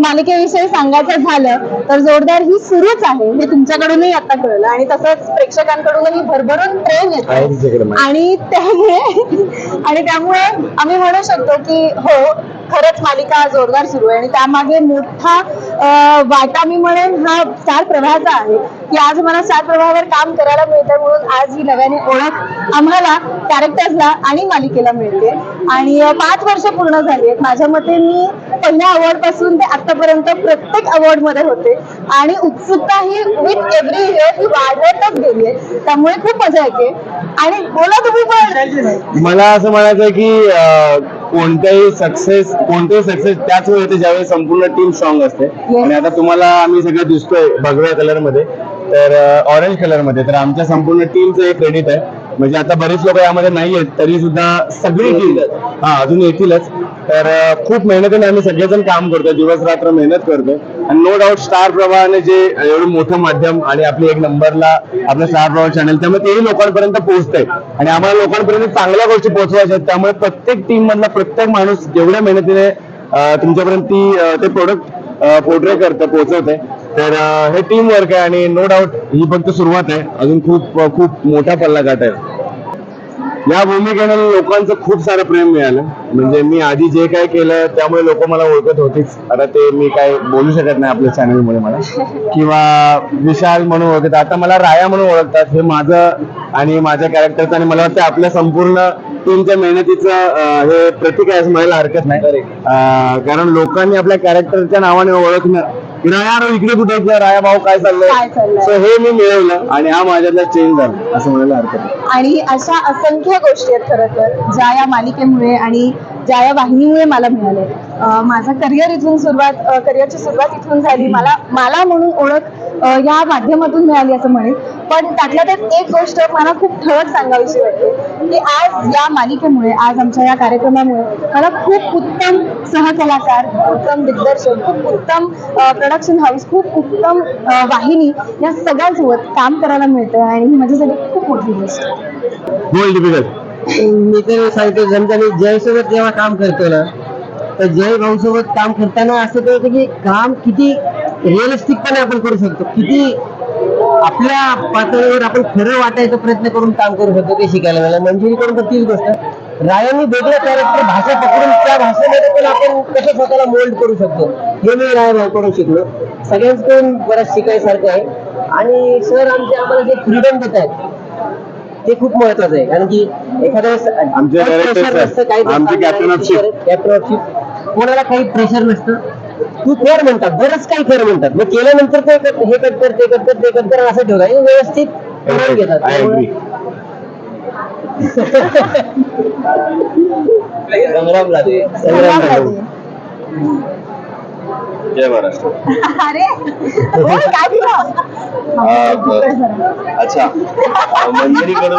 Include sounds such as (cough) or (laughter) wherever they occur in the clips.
मालिकेविषयी सांगायचं झालं तर जोरदार ही सुरूच आहे. हे तुमच्याकडूनही आता कळलं. आणि तसंच प्रेक्षकांकडूनही भरभरून प्रेम येतं. आणि त्यामुळे आणि त्यामुळे आम्ही म्हणू शकतो की हो खरंच मालिका जोरदार सुरू आहे. आणि त्यामागे मोठा वाटा मी म्हणेन हा चार प्रवाहाचा आहे. की आज मला सात प्रवाहावर काम करायला मिळतंय म्हणून आज ही नव्याने ओळख आम्हाला कॅरेक्टर्सला आणि मालिकेला मिळते. आणि पाच वर्ष पूर्ण झाली. आहेत माझ्या मते मी पहिल्या अवॉर्डपासून ते आतापर्यंत प्रत्येक अवॉर्डमध्ये होते. आणि उत्सुकता ही विथ एव्हरी इयर ही वाढवतच गेली आहे. त्यामुळे खूप मजा येते. आणि बोला तुम्ही पण. मला असं म्हणायचं की कोणत्याही सक्सेस कोणतेही सक्सेस त्याच वेळी होते ज्यावेळी संपूर्ण टीम स्ट्रॉंग असते आणि आता तुम्हाला आम्ही सगळं दिसतोय भगव्या कलरमध्ये तर ऑरेंज कलरमध्ये तर आमच्या संपूर्ण टीमचं एक क्रेडिट आहे. म्हणजे आता बरेच लोक यामध्ये नाही आहेत तरी सुद्धा सगळी टीम हा अजून येतीलच तर खूप मेहनतीने आम्ही सगळेजण काम करतोय दिवस रात्र मेहनत करतोय. आणि नो डाऊट स्टार प्रवाहाने जे एवढं मोठं माध्यम आणि आपली एक नंबरला आपलं स्टार प्रवाह चॅनल त्यामुळे तेही लोकांपर्यंत पोहोचतंय. आणि आम्हाला लोकांपर्यंत चांगल्या गोष्टी पोहोचवायच्या आहेत. त्यामुळे प्रत्येक टीम मधला प्रत्येक माणूस जेवढ्या मेहनतीने तुमच्यापर्यंत ती ते प्रोडक्ट पोर्ट्रे करतं पोहोचवते तर हे टीम वर्क आहे आणि नो डाऊट ही फक्त सुरुवात आहे. अजून खूप खूप मोठा पल्ला गाठ आहे. या भूमिकेनं लोकांचं खूप सारं प्रेम मिळालं. म्हणजे मी आधी जे काय केलं त्यामुळे लोक मला ओळखत होतीच. आता ते मी काय बोलू शकत नाही आपल्या चॅनलमुळे मला. किंवा विशाल म्हणून ओळखत आता मला राया म्हणून ओळखतात. हे माझं आणि माझ्या कॅरेक्टरचं आणि मला वाटतं आपल्या संपूर्ण टीमच्या मेहनतीचं हे प्रतीक आहे असं म्हणायला हरकत नाही. कारण लोकांनी आपल्या कॅरेक्टरच्या नावाने ओळखणं. की राया इकडे कुठे? राया भाऊ काय काय चाललंय? सो हे मी मिळवलं आणि हा माझ्यातला चेंज झाला असं म्हणायला हरकत नाही. आणि अशा असंख्य गोष्टी आहेत खरं तर ज्या या मालिकेमुळे आणि ज्या या वाहिनीमुळे मला मिळाले माझं करिअर इथून सुरुवात करिअरची सुरुवात इथून झाली. मला मला म्हणून ओळख या माध्यमातून मिळाली असं म्हणेन. पण त्यातल्या त्यात एक गोष्ट मला खूप ठळक सांगावीशी वाटते की आज या मालिकेमुळे आज आमच्या या कार्यक्रमामुळे मला खूप उत्तम सहकलाकार उत्तम दिग्दर्शक खूप उत्तम प्रोडक्शन हाऊस खूप उत्तम वाहिनी या सगळ्यांसोबत काम करायला मिळतं आणि ही माझ्यासाठी खूप मोठी गोष्ट मी तर सांगतो समजा मी जय सोबत जेव्हा काम करतो ना तर जय भाऊ सोबत काम करताना असं कळतं की काम किती रिअलिस्टिकपणे आपण करू शकतो. किती आपल्या पातळीवर आपण खरं वाटायचा प्रयत्न करून काम करू शकतो ते शिकायला मिळालं. मंजुरी करून तर तीच गोष्ट. रायांनी वेगळं कॅरेक्टर भाषा पकडून त्या भाषेमध्ये पण आपण कसं स्वतःला मोल्ड करू शकतो? हे मी राय भाऊकडून शिकलो सगळ्यांकडून बरंच शिकायसारखं आहे. आणि सर आमचे आम्हाला जे फ्रीडम देत आहेत ते खूप महत्वाचं आहे. कारण की एखाद्या काही. कॅप्टन ऑफ कोणाला काही प्रेशर नसतं. तू फेअर म्हणतात बरंच काही फेअर म्हणतात. मग केल्यानंतर ते कर- हे कट कर ते कट कर ते कट कर असं ठेवलं आणि व्यवस्थित करून घेतात. I agree. संग्राम लागले संग्राम लागले. जय महाराष्ट्र. अरे काय तुला? अच्छा.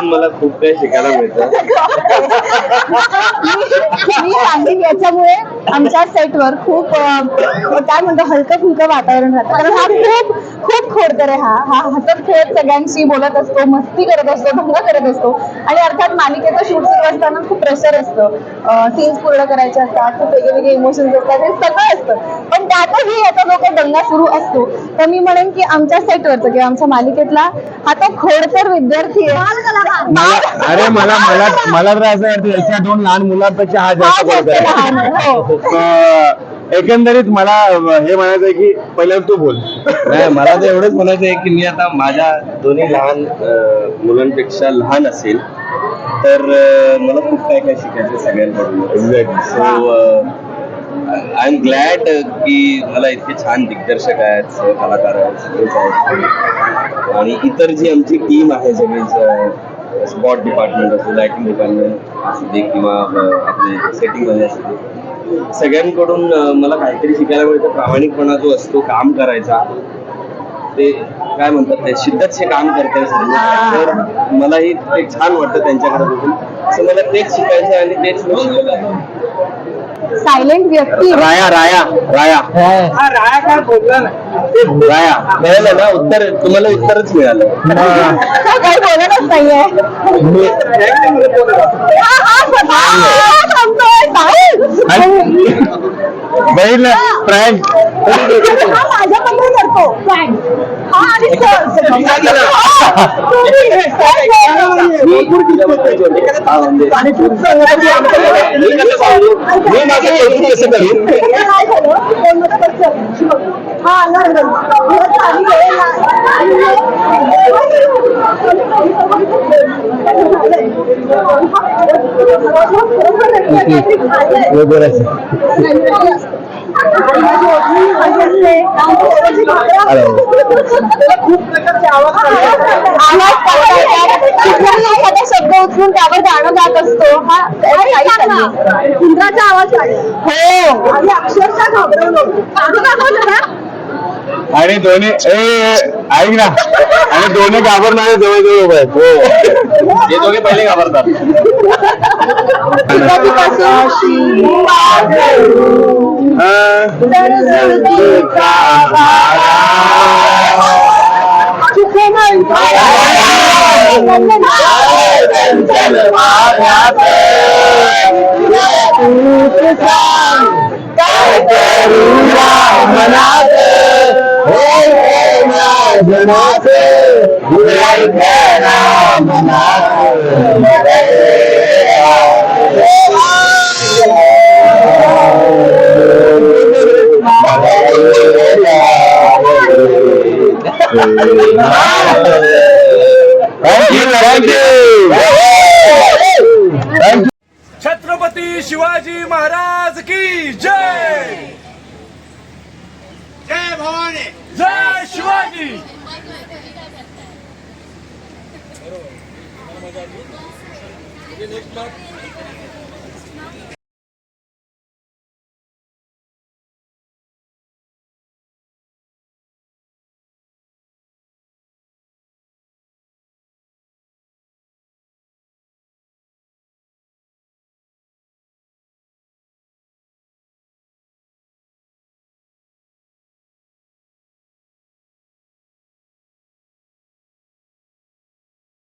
मला खूप काही शिकायला मिळतं. मी मी सांगेन याच्यामुळे. आमच्या सेटवर खूप काय म्हणतो हलकं फुलकं वातावरण राहतं. कारण हा खूप खूप खोडकर आहे हा. हा हसत खेळत सगळ्यांशी बोलत असतो मस्ती करत असतो भंग करत असतो. आणि अर्थात मालिकेचं शूट सुरू असताना खूप प्रेशर असतं. सीन्स पूर्ण करायचे असतात खूप वेगळे वेगळे इमोशन्स असतात हे सगळं असतं. पण त्यातही याचा जो काही दंगा सुरू असतो तर मी म्हणेन की आमच्या सेटवरचं किंवा आमच्या मालिकेतला हा तो खोडकर विद्यार्थी आहे. मला अरे मला मला मला तर असं वाटतं याच्या दोन लहान मुलांपेक्षा हा जास्त (laughs) एकंदरीत मला हे म्हणायचं आहे की पहिल्यांदा तू बोल. नाही मला तर एवढंच म्हणायचं आहे की मी आता माझ्या दोन्ही लहान मुलांपेक्षा लहान असेल तर मला खूप काय काय शिकायचं सगळ्यांकडून. Exactly. So I am glad की मला इतके छान दिग्दर्शक आहेत सहकलाकार आहेत सगळेच आहेत. आणि इतर जी आमची टीम आहे सगळीच स्पॉट डिपार्टमेंट असो लायटिंग डिपार्टमेंट असू दे किंवा आपले सेटिंगमध्ये असू दे सगळ्यांकडून मला काहीतरी शिकायला मिळतं. प्रामाणिकपणा जो असतो काम करायचा ते काय म्हणतात ते शिद्दत हे काम करते सर्व तर मलाही ते छान वाटतं त्यांच्याकडे बघून. असं मला तेच शिकायचं आणि तेच मी सायलेंट व्यक्ती. राया राया राया. राया मिळालं ना उत्तर तुम्हाला उत्तरच मिळालं काही बोलतच नाहीये हा, हा, स्वतः, हा, थांबतोय, बाहेर. बघितलं फ्रँक हा माझ्याकडे करतो. हा आणि सर मी काय केलं? हा, तुम्ही. काय केलं? मी कसं सांगू मी माझं कौतुक कसं करू काय झालं? कोणतं कसं? हा नाही नाही. थोडं खाली आहे. बरोबर आहे. एखादा शब्द उचलून त्यावर गाणं गात असतो हा इंद्राचा आवाज हो आणि अक्षरशः घाबरवलो गाणं दाखवलं ना आणि दोन्ही ए, ऐक ना. आणि दोन्ही घाबरणारे जवळ जवळ उभे आहेत. हो. ते दोघे पहिले घाबरतात. Thank you thank you thank you Chhatrapati Shivaji Maharaj की जय जय भवानी जय शिवाजी